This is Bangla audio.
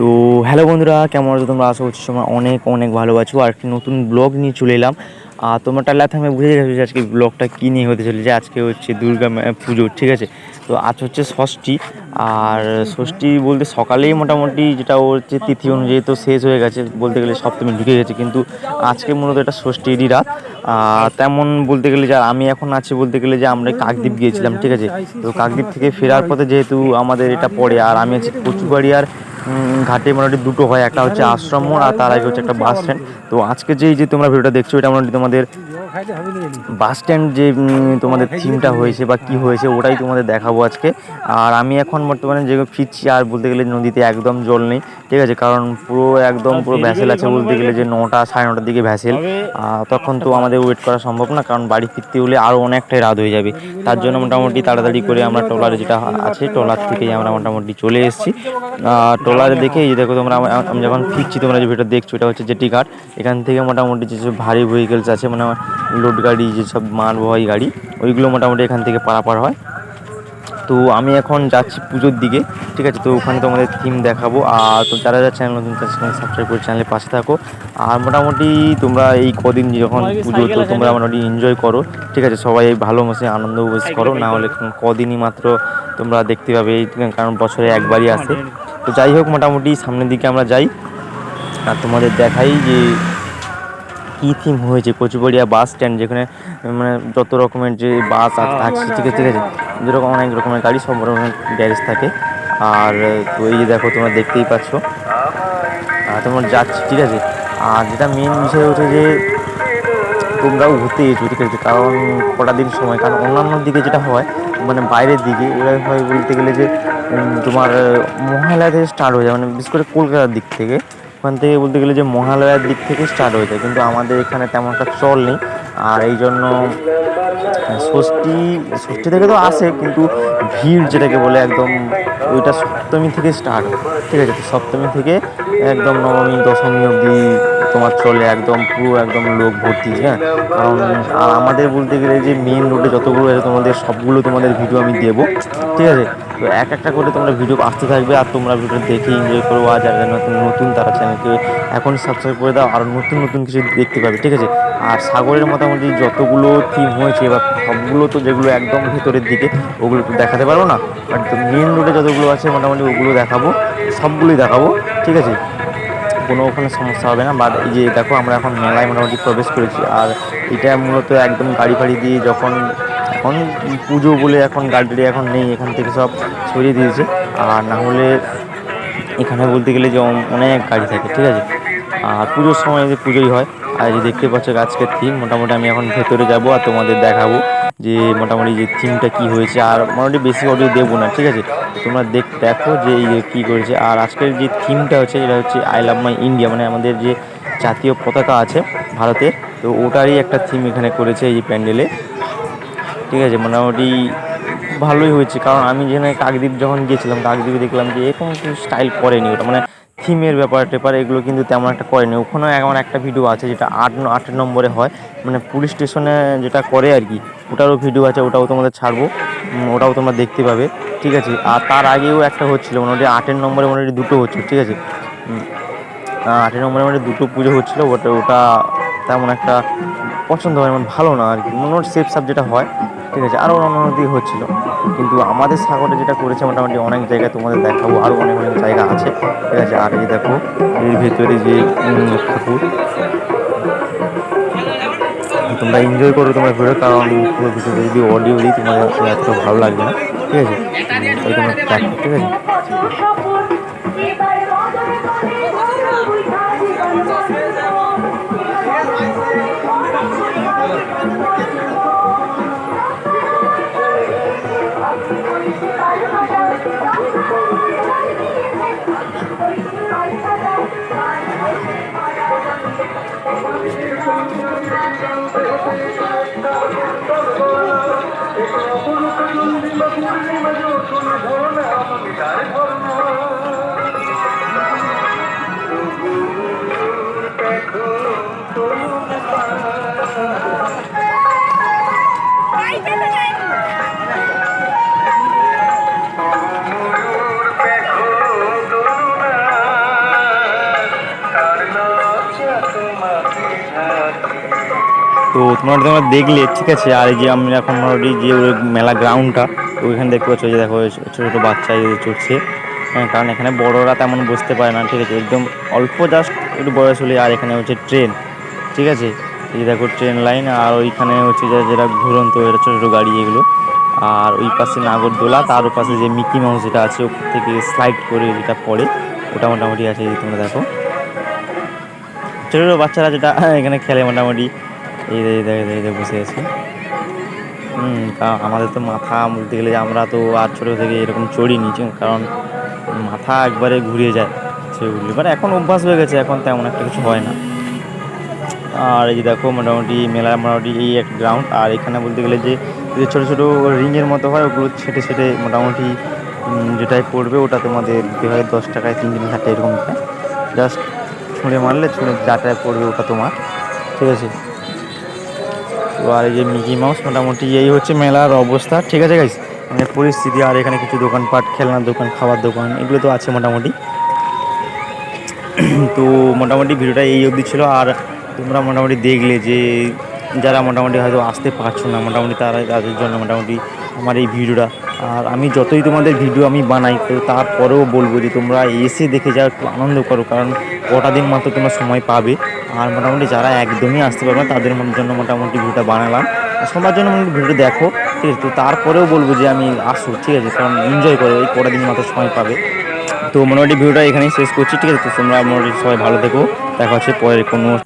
তো হ্যালো বন্ধুরা, কেমন আছো তোমরা? আশা করছি তোমরা অনেক অনেক ভালো আছো। আর একটি নতুন ব্লগ নিয়ে চলে এলাম। আর তোমরা টাল্লা থামে বুঝে গেছো যে আজকে ব্লগটা কী নিয়ে হতে চলেছে। আজকে হচ্ছে দুর্গা পুজো, ঠিক আছে? তো আজ হচ্ছে ষষ্ঠী। আর ষষ্ঠী বলতে সকালেই মোটামুটি যেটা হচ্ছে তিথি অনুযায়ী তো শেষ হয়ে গেছে। বলতে গেলে সপ্তমী ঢুকে গেছে, কিন্তু আজকে মূলত এটা ষষ্ঠীরই রাত। তেমন বলতে গেলে যে আমি এখন আছি বলতে গেলে যে আমরা কাকদ্বীপ গিয়েছিলাম, ঠিক আছে? তো কাকদ্বীপ থেকে ফেরার পথে যেহেতু আমাদের এটা পড়ে, আর আমি আছি কচুবাড়ি আর ঘাটে মোটামুটি দুটো হয়। একটা হচ্ছে আশ্রম মোড় আর তার আগে হচ্ছে একটা বাস স্ট্যান্ড। তো আজকে যেই যে তোমরা ভিডিওটা দেখছ এটা মোটামুটি তোমাদের বাস স্ট্যান্ড যে তোমাদের থিমটা হয়েছে বা কি হয়েছে ওটাই তোমাদের দেখাবো আজকে। আর আমি এখন বর্তমানে যে ফিরছি আর বলতে গেলে নদীতে একদম জল নেই ঠিক আছে? কারণ পুরো একদম পুরো ভ্যাসেল আছে বলতে গেলে যে নটা সাড়ে নটার দিকে ভ্যাসেল। তখন তো আমাদের ওয়েট করা সম্ভব না কারণ বাড়ি ফিরতে হলে আরও অনেকটাই রাত হয়ে যাবে। তার জন্য মোটামুটি তাড়াতাড়ি করে আমরা ট্রলারে যেটা আছে ট্রলার থেকেই আমরা মোটামুটি চলে এসেছি। ট্রলারে দেখে এই দেখো তোমরা আমি- আমি যখন ফিরছি তোমরা যে ভিডিও দেখছ এটা হচ্ছে জেটি ঘাট। এখান থেকে মোটামুটি যেসব ভারী ভেহিকেলস আছে মানে লোড গাড়ি যেসব মালবাহী গাড়ি ওইগুলো মোটামুটি এখান থেকে পারাপার হয়। তো আমি এখন যাচ্ছি পুজোর দিকে ঠিক আছে? তো ওখানে তোমাদের থিম দেখাবো। আর তো যারা যারা চ্যানেল নতুন চ্যানেল সাবস্ক্রাইব করে চ্যানেলের পাশে থাকো। আর মোটামুটি তোমরা এই কদিন যখন পুজো তো তোমরা মোটামুটি এনজয় করো ঠিক আছে? সবাই ভালোবাসে আনন্দ উপভোগ করো না হলে কদিনই মাত্র তোমরা দেখতে পাবে এই কারণ বছরে একবারই আসে। তো যাই হোক মোটামুটি সামনের দিকে আমরা যাই। আর তোমাদের দেখাই যে কী থিম হয়েছে? কচুবড়িয়া বাস স্ট্যান্ড যেখানে মানে যত রকমের যে বাস ট্যাক্সি ঠিক আছে ঠিক আছে যেরকম অনেক রকমের গাড়ি, সব রকমের গ্যারেজ থাকে। আর, তো এই যে দেখো, তোমরা দেখতেই পাচ্ছ। আর তোমার যাচ্ছি, ঠিক আছে? আর যেটা মেন বিষয় হচ্ছে যে তোমরাও ঘুরতে গেছো ঠিক আছে? কারণ কটা দিন সময়, কারণ অন্যান্য দিকে যেটা হয় মানে বাইরের দিকে ওরা হয় বলতে গেলে যে তোমার মহালয়া থেকে স্টার্ট হয়ে যায় মানে বিশেষ করে কলকাতার দিক থেকে। ওখান থেকে বলতে গেলে যে মহালয়ার দিক থেকে স্টার্ট হয়ে যায় কিন্তু আমাদের এখানে তেমন একটা চল নেই। আর এই জন্য ষষ্ঠী ষষ্ঠী থেকে তো আসে, কিন্তু ভিড় যেটাকে বলে একদম ওইটা সপ্তমী থেকে স্টার্ট ঠিক আছে সপ্তমী থেকে একদম নবমী, দশমী অবধি তোমার চলে একদম পুরো একদম লোক ভর্তি হ্যাঁ? কারণ, আর আমাদের বলতে গেলে যে মেন রোডে যতগুলো আছে, তোমাদের সবগুলো তোমাদের ভিডিও আমি দেবো। ঠিক আছে তো এক একটা করে তোমরা ভিডিও আসতে থাকবে আর তোমরা ভিডিও দেখে এনজয় করো। আর যারা নতুন নতুন তারা চ্যানেলকে এখন সাবস্ক্রাইব করে দাও। আর নতুন নতুন কিছু দেখতে পাবে, ঠিক আছে? আর সাগরের মোটামুটি যতগুলো থিম হয়েছে বা সবগুলো তো যেগুলো একদম ভেতরের দিকে, ওগুলো তো দেখাতে পারব না। বাট মেন রোডে যতগুলো আছে, মোটামুটি ওগুলো দেখাবো, সবগুলোই দেখাবো, ঠিক আছে? কোনো ওখানে সমস্যা হবে না। বাট এই যে দেখো, আমরা এখন মেলায় মোটামুটি প্রবেশ করেছি। আর এটা মূলত একদম গাড়ি ফাড়ি দিয়ে যখন এখন পুজো বলে এখন গাড়ি এখন নেই, এখান থেকে সব সরিয়ে দিয়েছে। আর না হলে এখানে বলতে গেলে যে অনেক গাড়ি থাকে, ঠিক আছে? আর পুজোর সময় যে পুজোই হয়, আর যে দেখতে পাচ্ছ আজকের থিম মোটামুটি আমি এখন ভেতরে যাব আর তোমাদের দেখাবো যে মোটামুটি যে থিমটা কি হয়েছে। আর মোটামুটি বেশি অডিও দেবো না, ঠিক আছে? তোমরা দেখ দেখো যে কী করেছে। আর আজকের যে থিমটা হচ্ছে এটা হচ্ছে আই লাভ মাই ইন্ডিয়া মানে আমাদের যে জাতীয় পতাকা আছে ভারতের, তো ওটারই একটা থিম এখানে করেছে এই প্যান্ডেলে। ঠিক আছে, মোটামুটি ভালোই হয়েছে। কারণ আমি যেখানে কাকদ্বীপ যখন গিয়েছিলাম, কাকদ্বীপে দেখলাম যে এরকম কিছু স্টাইল করেনি ওটা। মানে থিমের ব্যাপার টেপার এগুলো কিন্তু তেমন একটা করেনি। ওখানেও এমন একটা ভিডিও আছে যেটা আট আট নম্বরে হয়। মানে পুলিশ স্টেশনে যেটা করে আর কি, ওটারও ভিডিও আছে, ওটাও তোমাদের ছাড়বো। ওটাও তোমরা দেখতে পাবে। ঠিক আছে, আর তার আগেও একটা হচ্ছিল, মোটামুটি আটের নম্বরে মোটামুটি দুটো হচ্ছে ঠিক আছে? আটের নম্বরে মোটামুটি দুটো পুজো হচ্ছিল ওটা ওটা তেমন একটা পছন্দ হয় মানে ভালো না আর কি। মোটামুটি সেফ সাব যেটা হয়। ঠিক আছে আরও অন্য দিকে হচ্ছিল। কিন্তু আমাদের সাগরে যেটা করেছে, মোটামুটি অনেক জায়গায় তোমাদের দেখাবো আরও অনেক অনেক জায়গা আছে। ঠিক আছে, আর এই দেখো, এর ভেতরে যে ঠাকুর। তোমরা এনজয় করো তোমার ভিডিও কারণ পুরো ভিডিওতে যদি অডিও দিই তোমার এত ভালো লাগবে না। ঠিক আছে? ঠিক আছে? जो सुन बोल हम बिगाड़ बोल তোমরা তোমরা দেখলে, ঠিক আছে? আর এই যে আমি এখন মোটামুটি যে ওই মেলা গ্রাউন্ডটা ওইখানে দেখতে পাচ্ছ যে দেখো ছোটো ছোটো বাচ্চা এই যে চড়ছে। হ্যাঁ কারণ এখানে বড়রা তেমন বসতে পারে না, ঠিক আছে? একদম অল্প জাস্ট একটু বয়স হলে আর এখানে হচ্ছে ট্রেন ঠিক আছে? এই দেখো ট্রেন লাইন আর ওইখানে হচ্ছে যে যেটা ঘুরন্ত, এটা ছোটো ছোটো গাড়ি এগুলো। আর ওই পাশে নাগরদোলা, তার পাশে যে মিকি মাউস যেটা আছে ওপর থেকে স্লাইড করে যেটা পড়ে, ওটা মোটামুটি আছে, এই তোমরা দেখো। ছোটো ছোটো বাচ্চারা যেটা এখানে খেলে মোটামুটি। এই দেখে যে বসে আছে। হুম তা আমাদের তো মাথা বলতে গেলে আমরা তো আর ছোটো থেকে এরকম চড়িনি কারণ মাথা একবারে ঘুরিয়ে যায় সেগুলি। মানে এখন অভ্যাস হয়ে গেছে, এখন তেমন একটা কিছু হয় না। আর এই যে দেখো, মোটামুটি মেলা মোটামুটি এই এক গ্রাউন্ড আর এখানে বলতে গেলে যে ছোটো ছোটো রিংয়ের মতো হয়, ওগুলো ছেটে ছেটে মোটামুটি যেটাই পড়বে ওটা তোমাদের দিতে হয় দশ টাকায় তিন তিন হাজার এরকম জাস্ট ছুঁড়ে মারলে, ছুঁড়ে যাটায় পড়বে ওটা তোমার। ঠিক আছে? তো আর এই যে মিকি মাউস মোটামুটি এই হচ্ছে মেলার অবস্থা। ঠিক আছে গাইস মানে পরিস্থিতি আর এখানে কিছু দোকানপাট, খেলনার দোকান, খাবার দোকান, এগুলো তো আছে মোটামুটি। তো মোটামুটি ভিডিওটা এই অবধি ছিল। আর তোমরা মোটামুটি দেখলে যে যারা মোটামুটি হয়তো আসতে পারছ না, মোটামুটি তারা তাদের জন্য মোটামুটি আমার এই ভিডিওটা আর আমি যতই তোমাদের ভিডিও আমি বানাই, তো তারপরেও বলব যে তোমরা এসে দেখে যাও, একটু আনন্দ করো, কারণ কটা দিন মাত্র তোমরা সময় পাবে। আর মোটামুটি যারা একদমই আসতে পারবে না, তাদের জন্য মোটামুটি ভিডিওটা বানালাম। সবার জন্য ভিডিওটা দেখো, ঠিক আছে? তো তারপরেও বলব যে আমি আসো, ঠিক আছে? কারণ এনজয় করো, এই কটা দিন মাত্র সময় পাবে। তো মোটামুটি ভিডিওটা এখানেই শেষ করছি, ঠিক আছে? তো তোমরা মোটামুটি সবাই ভালো থেকো। দেখা হচ্ছে পরের কোনো